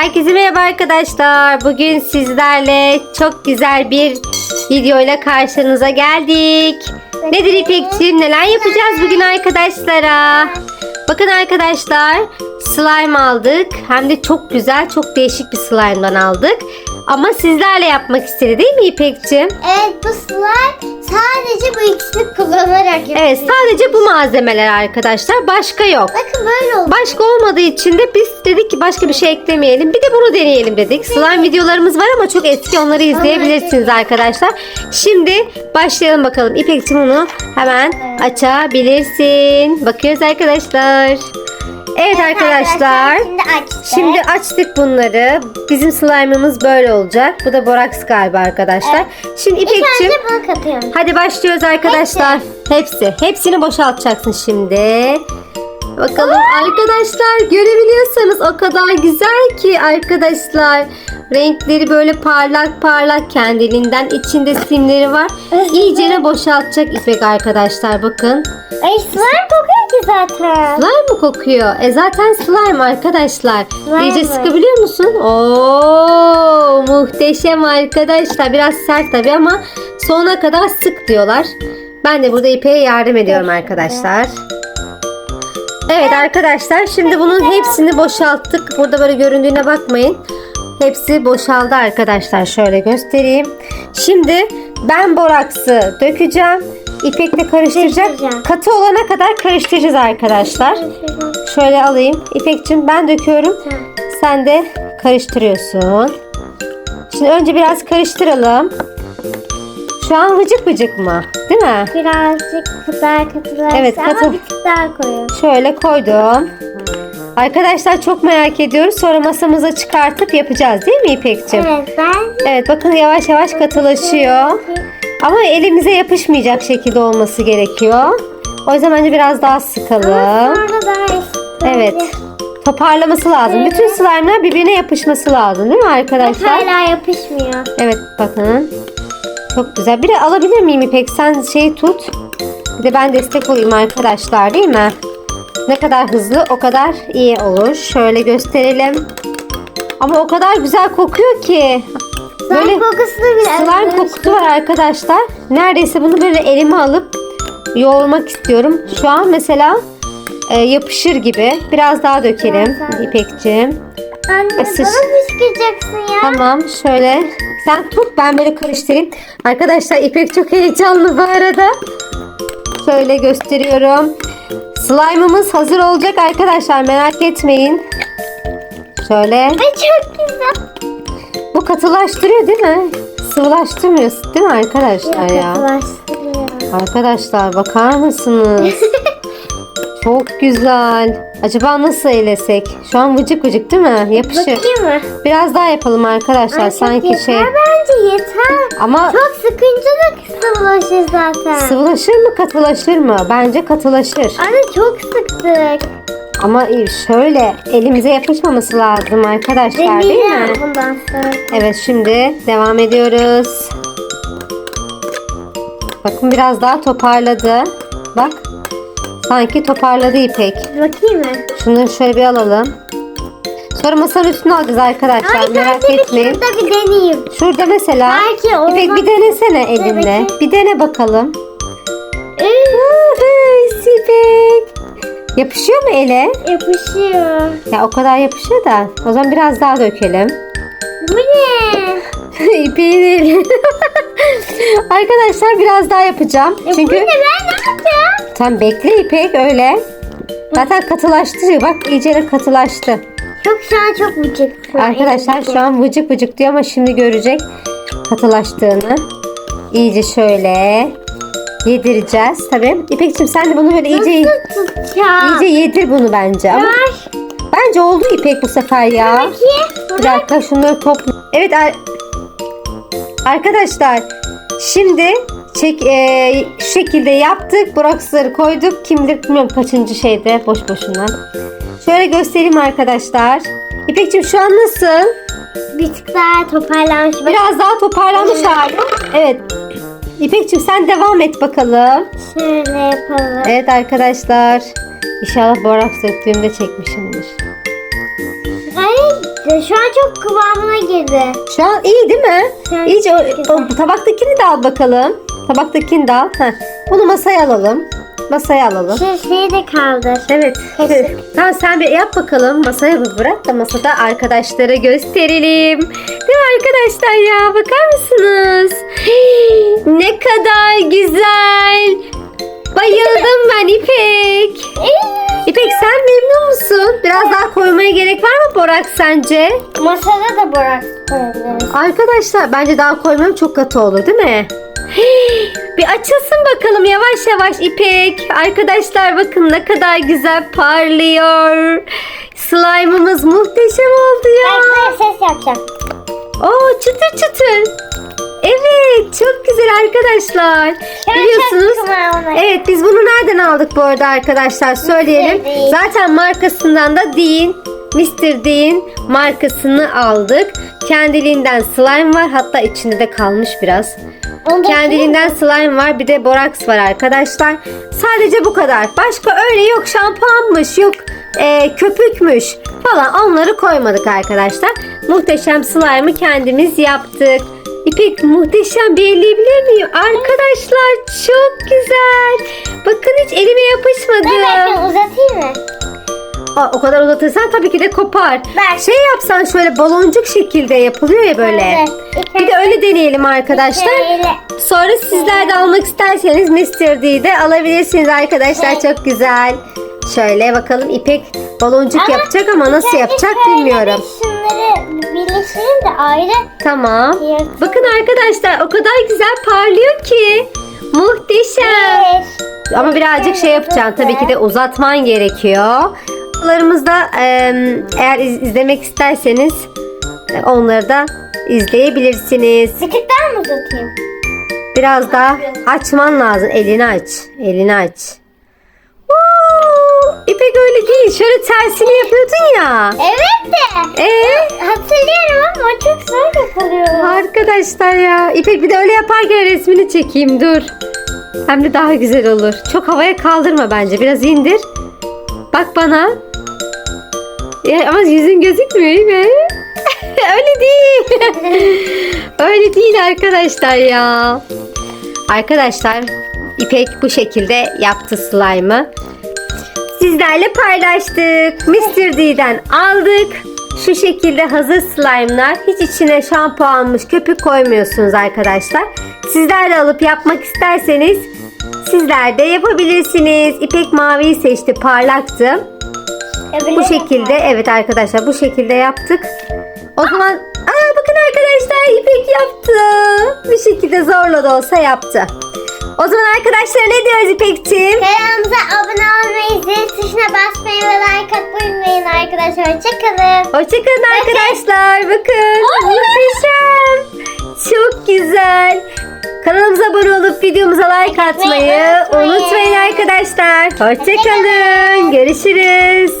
Herkese merhaba arkadaşlar. Bugün sizlerle çok güzel bir videoyla karşınıza geldik. Nedir İpekciğim? Neler yapacağız bugün arkadaşlara? Bakın arkadaşlar slime aldık. Hem de çok güzel, çok değişik bir slime'dan aldık. Ama sizlerle yapmak istedi değil mi İpekciğim? Evet bu slime sadece bu ikisini kullanarak yapılıyor. Evet sadece bu malzemeler arkadaşlar. Başka yok. Bakın böyle oldu. Başka olmadığı için de biz dedik ki başka bir şey eklemeyelim. Bir de bunu deneyelim dedik. Slime videolarımız var ama çok eski onları izleyebilirsiniz arkadaşlar. Şimdi başlayalım bakalım. İpek'cim onu hemen açabilirsin. Bakıyoruz arkadaşlar. Evet arkadaşlar. Şimdi açtık. Şimdi açtık bunları. Bizim slime'ımız böyle olacak. Bu da boraks galiba arkadaşlar. Şimdi önce bunu katıyorum. Hadi başlıyoruz arkadaşlar. Hepsi. Hepsini boşaltacaksın şimdi. Bakalım arkadaşlar görebiliyorsanız o kadar güzel ki arkadaşlar. Renkleri böyle parlak parlak kendiliğinden içinde simleri var. İyicene boşaltacak İpek arkadaşlar bakın. Ay slime kokuyor ki zaten. Slime mı kokuyor? E zaten slime arkadaşlar. Slime İyice mi? sıkabiliyor musun? Oo muhteşem arkadaşlar. Biraz sert tabii ama sonuna kadar sık diyorlar. Ben de burada İpek'e yardım ediyorum arkadaşlar. Evet arkadaşlar şimdi bunun hepsini boşalttık. Burada böyle göründüğüne bakmayın. Hepsi boşaldı arkadaşlar. Şöyle göstereyim. Şimdi ben boraksı dökeceğim. İpek'le karıştıracak. Katı olana kadar karıştıracağız arkadaşlar. Şöyle alayım. İpek'cim ben döküyorum. Sen de karıştırıyorsun. Şimdi önce biraz karıştıralım. Şu an vıcık vıcık mı? Değil mi? Birazcık daha katılaştı Evet, katı- ama bir tık daha koyuyorum. Şöyle koydum. Arkadaşlar çok merak ediyoruz. Sonra masamıza çıkartıp yapacağız değil mi İpek'ciğim? Evet ben Evet bakın yavaş yavaş katılaşıyor. Ama elimize yapışmayacak şekilde olması gerekiyor. O yüzden bence biraz daha sıkalım. Ama sonra daha işte. Evet. Toparlaması lazım. Bütün slime'lar birbirine yapışması lazım değil mi arkadaşlar? Hala yapışmıyor. Evet bakın. Çok güzel. Bir de alabilir miyim İpek? Sen şeyi tut. Bir de ben destek olayım arkadaşlar değil mi? Ne kadar hızlı o kadar iyi olur. Şöyle gösterelim. Ama o kadar güzel kokuyor ki. Slime Böyle kokusunu bile slime kokusu var arkadaşlar. Neredeyse bunu böyle elime alıp yoğurmak istiyorum. Şu an mesela e, yapışır gibi. Biraz daha dökelim. İpekciğim. Anne Isır. bana mı sıkacaksın ya? Tamam şöyle sen tut ben böyle karıştırayım. Arkadaşlar İpek çok heyecanlı bu arada. Şöyle gösteriyorum. Slime'ımız hazır olacak arkadaşlar merak etmeyin. Şöyle Ay çok güzel. bu katılaştırıyor değil mi? Sıvılaştırmıyor değil mi arkadaşlar ya? Katılaştırıyor. Arkadaşlar bakar mısınız? Çok güzel. Acaba nasıl eylesek? Şu an vıcık vıcık değil mi? Yapışır. Bakayım mı? Biraz daha yapalım arkadaşlar. Çok Sanki yeter şey bence yeter. ama Çok sıkınca da sıvılaşır zaten. Sıvılaşır mı katılaşır mı? Bence katılaşır. Anne çok sıktık. Ama şöyle elimize yapışmaması lazım arkadaşlar değil mi? Bundan sonra. Evet şimdi devam ediyoruz. Bakın biraz daha toparladı. Bak. Sanki toparladı İpek. Bakayım mı? Şunları şöyle bir alalım. Sonra masanın üstüne alacağız arkadaşlar. Ay Merak etmeyin. şurada bir deneyeyim. Şurada mesela. Belki olmaz. İpek bir denesene elinle. Evet. Bir dene bakalım. İpek. Yapışıyor mu ele? yapışıyor. Ya o kadar yapışır da. O zaman biraz daha dökelim. Bu ne? İpeğin eli. Arkadaşlar biraz daha yapacağım. E, Çünkü Bu ne ben ne yapacağım? sen bekle İpek öyle. Zaten katılaştı. Bak iyice katılaştı. Çok şu an çok vıcık. Arkadaşlar şu an vıcık vıcık diyor ama şimdi görecek katılaştığını. İyice şöyle yedireceğiz. Tabii. İpekçim sen de bunu böyle iyice iyice yedir bunu bence. Ama bence oldu İpek bu sefer ya. Bir dakika şunları topla. Evet arkadaşlar şimdi çek, e, şu şekilde yaptık. Boraksları koyduk. Kim bilir bilmiyorum kaçıncı şeyde boş boşuna. Şöyle göstereyim arkadaşlar. İpekçim şu an nasıl? Bir tık daha toparlanmış. Biraz daha toparlanmış hali. Evet. İpekçim sen devam et bakalım. şöyle yapalım. Evet arkadaşlar. İnşallah boraks döktüğümde çekmişimdir. Ay Şu an çok kıvamına girdi. Şu an iyi değil mi? Evet, İyice o, o tabaktakini de al bakalım. Tabaktakini de al. Heh. Bunu masaya alalım. Masaya alalım. Şu şeyi de kaldır. Evet. Tamam sen bir yap bakalım. Masaya bir bırak da masada arkadaşlara gösterelim. Değil mi arkadaşlar ya? Bakar mısınız? Ne kadar güzel. Bayıldım ben İpek. İpek sen memnun musun? Biraz daha koymaya gerek var mı Borak sence? Masada da bırak koyabiliriz. Arkadaşlar bence daha koymam çok katı olur değil mi? Bir açılsın bakalım yavaş yavaş İpek. Arkadaşlar bakın ne kadar güzel parlıyor. Slime'ımız muhteşem oldu ya. Ben ses yapacağım. Oo çıtır çıtır. Arkadaşlar. Biliyorsunuz. Evet biz bunu nereden aldık bu arada arkadaşlar söyleyelim. Zaten markasından da Dean, Mr. Dean markasını aldık. Kendiliğinden slime var hatta içinde de kalmış biraz. Kendiliğinden slime var bir de boraks var arkadaşlar. Sadece bu kadar. Başka öyle yok şampuanmış yok e, köpükmüş falan onları koymadık arkadaşlar. Muhteşem slime'ı kendimiz yaptık. İpek muhteşem bir elleyebilir miyim? Arkadaşlar çok güzel. Bakın hiç elime yapışmadı. Ben belki uzatayım mı? Aa, o kadar uzatırsan tabii ki de kopar. Ver. Şey yapsan şöyle baloncuk şekilde yapılıyor ya böyle. Evet. Bir de öyle deneyelim arkadaşlar. Sonra sizler de almak isterseniz Mr. D'yi de alabilirsiniz arkadaşlar. Evet. Çok güzel. Şöyle bakalım İpek baloncuk Ama yapacak ama nasıl yapacak bilmiyorum. Şunları birleştirelim de ayrı. Tamam. Yırtın. Bakın arkadaşlar o kadar güzel parlıyor ki. Muhteşem. Bir. Ama birazcık şey yapacaksın. Tabii ki de uzatman gerekiyor. Videolarımızda eğer iz- izlemek isterseniz e, onları da izleyebilirsiniz. Bir tık daha mı uzatayım? Biraz daha açman lazım. Elini aç. Elini aç. İpek öyle değil. Şöyle tersini yapıyordun ya. Evet de. Ee, Hatırlıyorum ama çok zor yapılıyor. arkadaşlar ya. İpek bir de öyle yaparken resmini çekeyim. Dur. Hem de daha güzel olur. Çok havaya kaldırma bence. Biraz indir. Bak bana. Ya, ama yüzün gözükmüyor İpek. öyle değil. öyle değil arkadaşlar ya. Arkadaşlar İpek bu şekilde yaptı slime'ı. Sizlerle paylaştık. Mr. D'den aldık. Şu şekilde hazır slime'lar. Hiç içine şampuanmış, köpük koymuyorsunuz arkadaşlar. Sizler de alıp yapmak isterseniz sizler de yapabilirsiniz. İpek maviyi seçti, parlaktı. Bu şekilde evet arkadaşlar bu şekilde yaptık. O zaman aa bakın arkadaşlar İpek yaptı. Bir şekilde zorla da olsa yaptı. O zaman arkadaşlar ne diyoruz İpek'ciğim? Kanalımıza abone olmayı, zil tuşuna basmayı ve like atmayı unutmayın arkadaşlar. Hoşçakalın. Hoşçakalın arkadaşlar. Bakın muhteşem. Çok güzel. Kanalımıza abone olup videomuza like atmayı unutmayın. unutmayın arkadaşlar. Hoşçakalın. Görüşürüz.